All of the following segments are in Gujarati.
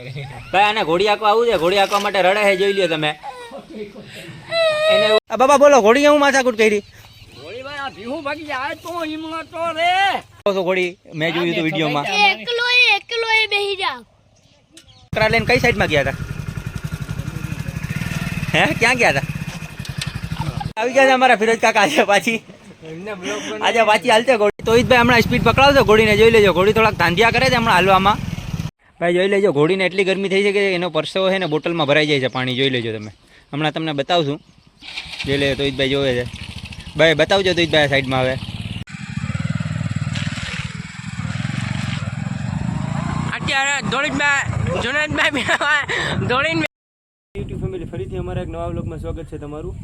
ભાઈ આને ઘોડી આંકવા આવું છે? ઘોડી આંકવા માટે રડે છે જોઈ લ્યો તમે. એને આ બાબા બોલો ઘોડી હું માથાકૂટ કરી? ગોળીભાઈ આ ભીહું ભાગી જાય. તો હિંમત તો રે. તો ઘોડી મેં જોયું હતું વિડીયોમાં. એકલો એકલો એ બેહી જાવ બકરા લઈને કઈ સાઈડમાં ગયા હતા? હે ક્યાં ગયા હતા? આવી ગયા છે અમારા ફિરોજ કાકા આજે પાછી. આજે પાછી હાલશે ઘોડી. તો ભાઈ હમણાં સ્પીડ પકડાવજો ઘોડીને જોઈ લેજો. ઘોડી થોડાક ધાંધિયા કરે છે હમણાં હાલવામાં. ભાઈ જોઈ લેજો ઘોડીને એટલી ગરમી થઈ છે કે એનો પરસેવો છે ને બોટલમાં ભરાઈ જાય છે પાણી જોઈ લેજો તમે. હમણાં તમને બતાવશું. જોઈ લેજો તોઈતભાઈ જોવે છે. ભાઈ બતાવજો તોઈતભાઈ સાઈડમાં હવે. અત્યારે દોડીને જુનેદભાઈ દોડીને યુટ્યુબ ફેમિલી ફરીથી અમારા એક નવા વ્લોગમાં સ્વાગત છે તમારું.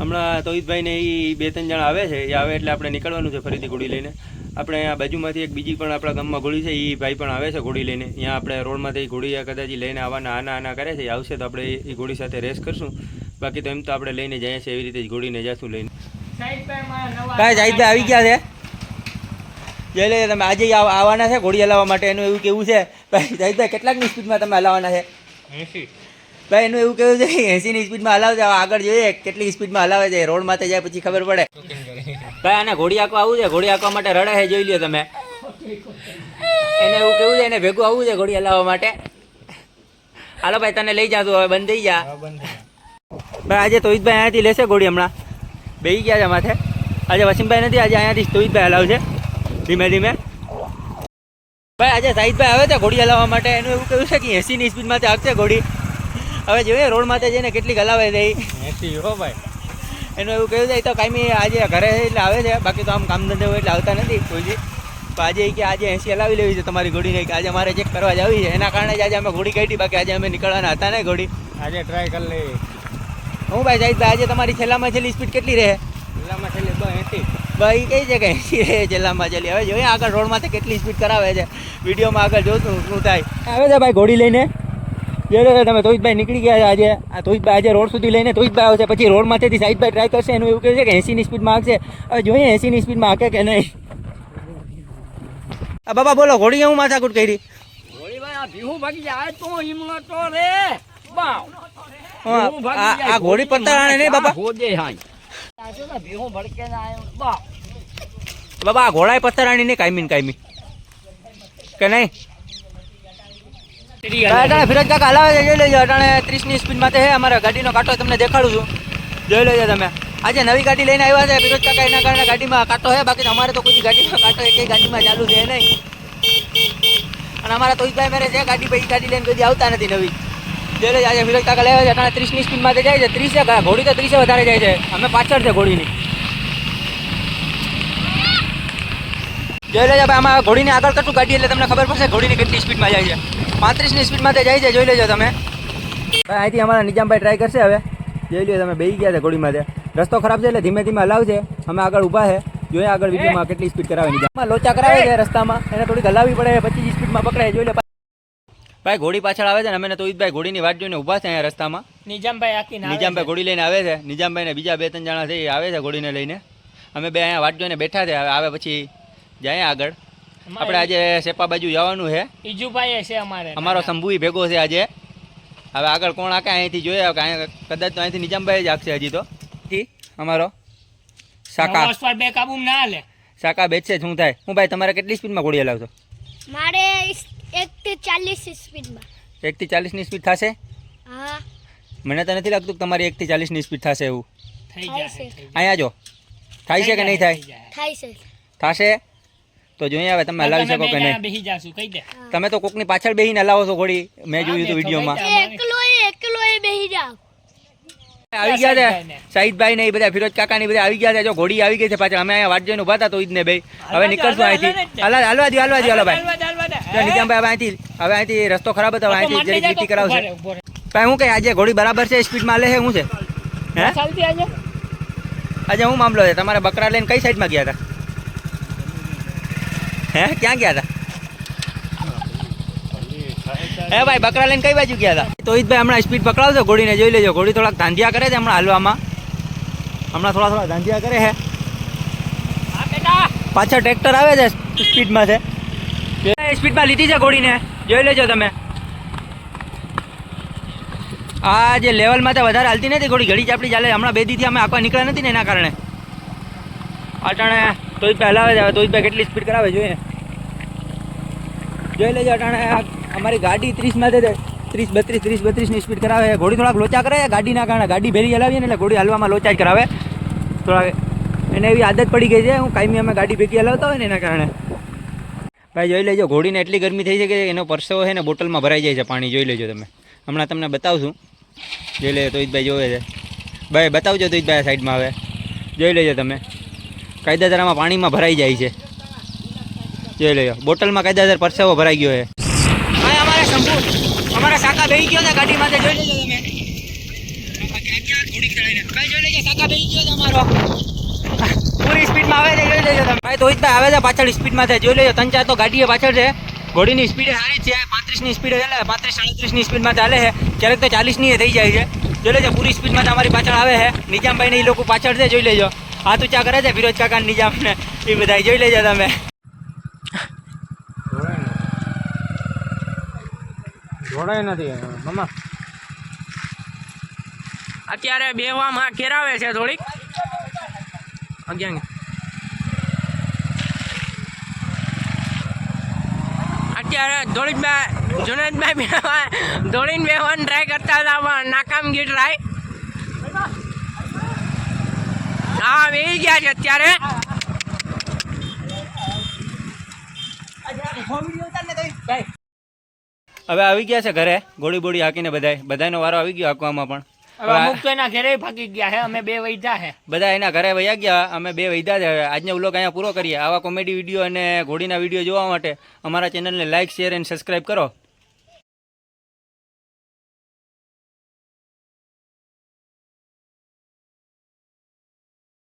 હમણાં તોહિતભાઈને એ બે ત્રણ જણા આવે છે, એ આવે એટલે આપણે નીકળવાનું છે ફરીથી ઘોડી લઈને. આપણે આ બાજુમાંથી એક બીજી પણ આપણા ગામમાં ઘોડી છે એ ભાઈ પણ આવે છે ઘોડી લઈને. અહીંયા આપણે રોડમાંથી ઘોડી કદાચ લઈને આવવાના, આના આના કરે છે એ આવશે તો આપણે એ ઘોડી સાથે રેસ કરશું. બાકી તો એમ તો આપણે લઈને જઈએ છીએ એવી રીતે જ ઘોડીને જશું લઈને. કાંઈ જાહિદભાઈ આવી ગયા છે? જઈ લે, તમે આજે આવ- આવવાના છે ઘોડી હલાવવા માટે? એનું એવું કેવું છે? ભાઈ જાહિદભાઈ કેટલાકની સ્પીડમાં તમે હલાવવાના છે? ભાઈ એનું એવું કેવું છે એસીની સ્પીડમાં હલાવશે હવે આગળ જોઈએ કેટલી સ્પીડમાં હલાવે છે. રોડ માથે જાય પછી ખબર પડે. ભાઈ આને ઘોડી આંકવા આવું છે? ઘોડી આંકવા માટે રડે છે જોઈ લ્યો તમે. એને એવું કેવું છે એને ભેગું આવવું છે ઘોડી હલાવવા માટે? હાલો ભાઈ તને લઈ જાતું હવે બંધ થઈ જા ભાઈ આજે તોહિતભાઈ અહીંયાથી લેશે ઘોડી હમણાં. બેસી ગયા છે માથે. આજે વસીમભાઈ નથી આજે અહીંયાથી તોહિતભાઈ હલાવશે. ધીમે ધીમે. ભાઈ આજે સાહિદભાઈ આવે છે ઘોડી હલાવવા માટે? એનું એવું કેવું છે કે એસીની સ્પીડમાંથી તે આગશે ઘોડી? હવે જોઈએ રોડ માથે જઈને કેટલીક હલાવે હો ભાઈ. એનું એવું કહ્યું જાય તો કાંઈ આજે ઘરે એટલે આવે છે બાકી તો આમ કામ ધંધે હોય એટલે આવતા નથી કોઈજી તો આજે કે આજે એસી હલાવી લેવી છે તમારી ઘોડીને કે આજે મારે ચેક કરવા જવી છે. એના કારણે જ આજે અમે ઘોડી કાઢી બાકી આજે અમે નીકળવાના હતા ને ઘોડી. આજે ટ્રાય કરી લઈએ. હું ભાઈ સાહિદભાઈ આજે તમારી છેલ્લામાં છેલ્લી સ્પીડ કેટલી રહે? છેલ્લામાં છેલ્લે તો એસી. ભાઈ કઈ છે કે એસી રહે છેલ્લામાં છેલ્લી. હવે જોઈએ આગળ રોડમાંથી માથે કેટલી સ્પીડ કરાવે છે. વિડીયોમાં આગળ જોતું શું થાય. આવે છે ભાઈ ઘોડી લઈને. જોઈ તમે તોહિતભાઈ નીકળી ગયા આજે. આ તોહિતભાઈ આજે રોડ સુધી લઈને તોહિતભાઈ આવશે. પછી રોડમાંથી સાઈડભાઈ ટ્રાય કરશે. એનું એવું કહે છે કે એસીની સ્પીડમાં આગશે હવે જોઈએ એસીની સ્પીડમાં આકે કે નહીં. આ બાબા બોલો ઘોડી હું માથાકૂટ કરી? આ ભીહું ભાગી જાય. તો હિંમત તો રે. બાવ હા, આ આ ઘોડી પત્તા નહીં બાબા? બાબા આ ઘોડાએ પથ્થરાણી નહીં કાયમી ને કાયમી. કે નહીં? અટાણે ફિરોજ કાકા હલાવે છે, જોઈ લેજો, અટાણે ત્રીસની સ્પીડમાં છે અમારા ગાડીનો કાંટો તમને દેખાડું છું. જોઈ લેજો તમે. આજે નવી ગાડી લઈને આવ્યા છે ફિરોજ કાકા એના કારણે ગાડીમાં કાંટો છે બાકી અમારે તો કોઈ ગાડીમાં કાંટો એક ગાડીમાં ચાલુ છે નહીં. અને અમારા તો ભાઈ મેરે છે, ગાડી પછી ગાડી લઈને કોઈ આવતા નથી નવી. જોઈ લેજો, આજે ફિરોજ કાકા લેવા છે, અટાણે ત્રીસની સ્પીડમાં જાય છે, ત્રીસે, ઘોડી તો ત્રીસે વધારે જાય છે. અમે પાછળ છે ઘોડીની. જોઈ લેજો ભાઈ આમાં ઘોડીને આગળ કટું ગાડી એટલે તમને ખબર પડશે ઘોડીની કેટલી સ્પીડમાં જાય છે. પાંત્રીસની સ્પીડમાં તે જાય છે જોઈ લેજો તમે. ભાઈ અહીંથી અમારા નિજામભાઈ ટ્રાય કરશે હવે. જોઈ લ્યો તમે બેસી ગયા છે ઘોડીમાં તે. રસ્તો ખરાબ છે એટલે ધીમે ધીમે હલાવજે અમે આગળ ઊભા છે. જોઈએ આગળ વિડીયોમાં કેટલી સ્પીડ કરાવે નિજામમાં લોચા કરાવે છે રસ્તામાં. એને થોડીક હલાવવી પડે પચીસ સ્પીડમાં પકડાય જોઈ લે ભાઈ ઘોડી પાછળ આવે છે ને અમે તો ભાઈ ઘોડીની વાટ જોઈને ઊભા છે અહીંયા રસ્તામાં. નિજામભાઈ આખી નિજામભાઈ ઘોડી લઈને આવે છે. નિજામભાઈ ને બીજા બે ત્રણ જણા છે એ આવે છે ઘોડીને લઈને. અમે બે અહીંયા વાટ જોઈને બેઠા છે. હવે આવે પછી જાય આગળ. આપણે આજે સેપા બાજુ જવાનું છે. ઈજુભાઈ છે અમારે. અમારો શંભુઈ ભેગો છે આજે. હવે આગળ કોણ આકે અહીંથી જોઈએ કે કદાચ તો અહીંથી નિજામભાઈ જ આખશે હજી તો. અમારો શાકા. બે કાબુ ના હાલે. શાકા બેચશે શું થાય? હું ભાઈ તમારે કેટલી સ્પીડમાં ઘોડી હલાવશો મારે એક થી ચાલીસ સ્પીડમાં. એકથી ચાલીસની સ્પીડ થશે? હા. મને તો નથી લાગતું કે તમારી એકથી ચાલીસની સ્પીડ થશે એવું. અહીંયા જો. થાય છે કે નહીં થાય? થાય છે થશે? તો જોઈએ હવે તમે હલાવી શકો કે નહીં? બેસી જાશું કહી દે. તમે તો કોકની પાછળ બેહીને હલાવો છો ઘોડી. મેં જોયું હતું વિડીયોમાં. એકલો એકલો એ બેહી જાવ આવી ગયા છે. સાહિદભાઈ ને એ બધા ફિરોજ કાકા ને બધા આવી ગયા છે. જો ઘોડી આવી ગઈ છે પાછળ. અમે અહીંયા વાટ જોઈને ઊભા હતા તો ઈદ ને ભાઈ હવે નીકળશું અહીંથી. હાલા હાલવા દો હાલવા દો હાલો ભાઈ. નિજામભાઈ હવે અહીંથી હવે અહીંથી રસ્તો ખરાબ હતો. હવે અહીંથી જરી જીટી કરાવશે. ભાઈ હું કઈ આજે ઘોડી બરાબર છે? સ્પીડમાં લે છે? શું છે? હે? આજે હું મામલો છે? તમારા બકરા લઈને કઈ સાઈડમાં ગયા હતા? હે? ક્યાં ગયા હતા હે ભાઈ બકરા લઈને કઈ બાજુ ગયા હતા તો ભાઈ હમણાં સ્પીડ પકડાવજો ઘોડીને જોઈ લેજો. ઘોડી થોડાક ધાંધિયા કરે છે હમણાં હાલવામાં. હમણાં થોડા થોડા ધાંધિયા કરે છે. પાછળ ટ્રેક્ટર આવે છે સ્પીડમાં છે. સ્પીડમાં લીધી છે ઘોડીને જોઈ લેજો તમે. આ જે લેવલમાં તો વધારે હાલતી નથી ઘોડી ઘડી ચાપડી ચાલે. હમણાં બે દીથી અમે આખવા નીકળ્યા નથી ને એના કારણે. અટાણે તોય પહેલાં આવે તો તોય કેટલી સ્પીડ કરાવે, જોઈએ. જોઈ લેજો અટાણે અમારી ગાડી ત્રીસમાં છે ત્રીસ, બત્રીસ, ત્રીસ, બત્રીસની સ્પીડ કરાવે. ઘોડી થોડાક લોચા કરે, ગાડીના કારણે ગાડી ભેરી હલાવીએ ને એટલે ઘોડી હલવામાં લોચા જ કરાવે. થોડા એને એવી આદત પડી ગઈ છે, હું કાયમી અમે ગાડી ભેગી હલાવતા હોય ને એના કારણે. ભાઈ જોઈ લેજો, ઘોડીને એટલી ગરમી થઈ છે કે એનો પરસેવો છે ને બોટલમાં ભરાઈ જાય છે પાણી, જોઈ લેજો તમે. હમણાં તમને બતાવશું. જોઈ લેજો તોહિતભાઈ જોવે છે. ભાઈ બતાવજો તોહિતભાઈ સાઈડમાં હવે જોઈ લેજો તમે. કાયદેસર પાણીમાં ભરાઈ જાય છે. જોઈ લો બોટલમાં કાયદેસર પરસેવો ભરાઈ ગયો છે. અમારે શંભુ, અમારા શાખા બેહી ગયો ને ગાડીમાં જોઈ લેજો તમે. જોઈ લેજો શાખા બેહી ગયો અમારો. પૂરી સ્પીડમાં આવે છે, જોઈ લેજો તમે. ભાઈ તોહિતભાઈ આવે છે, પાછળ સ્પીડમાં છે, જોઈ લેજો ત્રણ ચાર તો ગાડીએ પાછળ છે. ઘોડીની સ્પીડ સારી છે, પાંત્રીસની સ્પીડ ચાલે, પાંત્રીસ, સાડત્રીસની સ્પીડમાં ચાલે છે. ક્યારેક તો ચાલીસની થઈ જાય છે. જોઈ લેજો, પૂરી સ્પીડમાં તમારી પાછળ આવે છે. નિજામભાઈ ને એ લોકો પાછળ છે, જોઈ લેજો. હાથ ઊંચા કરે છે? ફિરોજ કાકા નિજામ ને એ બધા જોઈ લેજો તમે. જોડાય નથી. મમ્મા. અત્યારે બેવામાં કેરાવે છે થોડીક. અગિયાર અત્યારે ધોળીભાઈ જુનેદભાઈ બેવા ધોળીને બેવાની ટ્રાય કરતા હતા પણ નાકામગી ટ્રાય હા બેસી ગયા છે અત્યારે. હવે આવી ગયા છે ઘરે ગોળી બોળી હાકીને બધાય. બધાનો વારો આવી ગયો હાકવામાં પણ. અમુક તો એના ઘરે ભાગી ગયા હે અમે બે વૈધા હે. બધા એના ઘરે વયા ગયા અમે બે વૈધા હવે આજનો વ્લોગ અહીંયા પૂરો કરીએ. આવા કોમેડી વીડિયો અને ઘોડીના વીડિયો જોવા માટે અમારા ચેનલને લાઇક શેર એન્ડ સબસ્ક્રાઈબ કરો.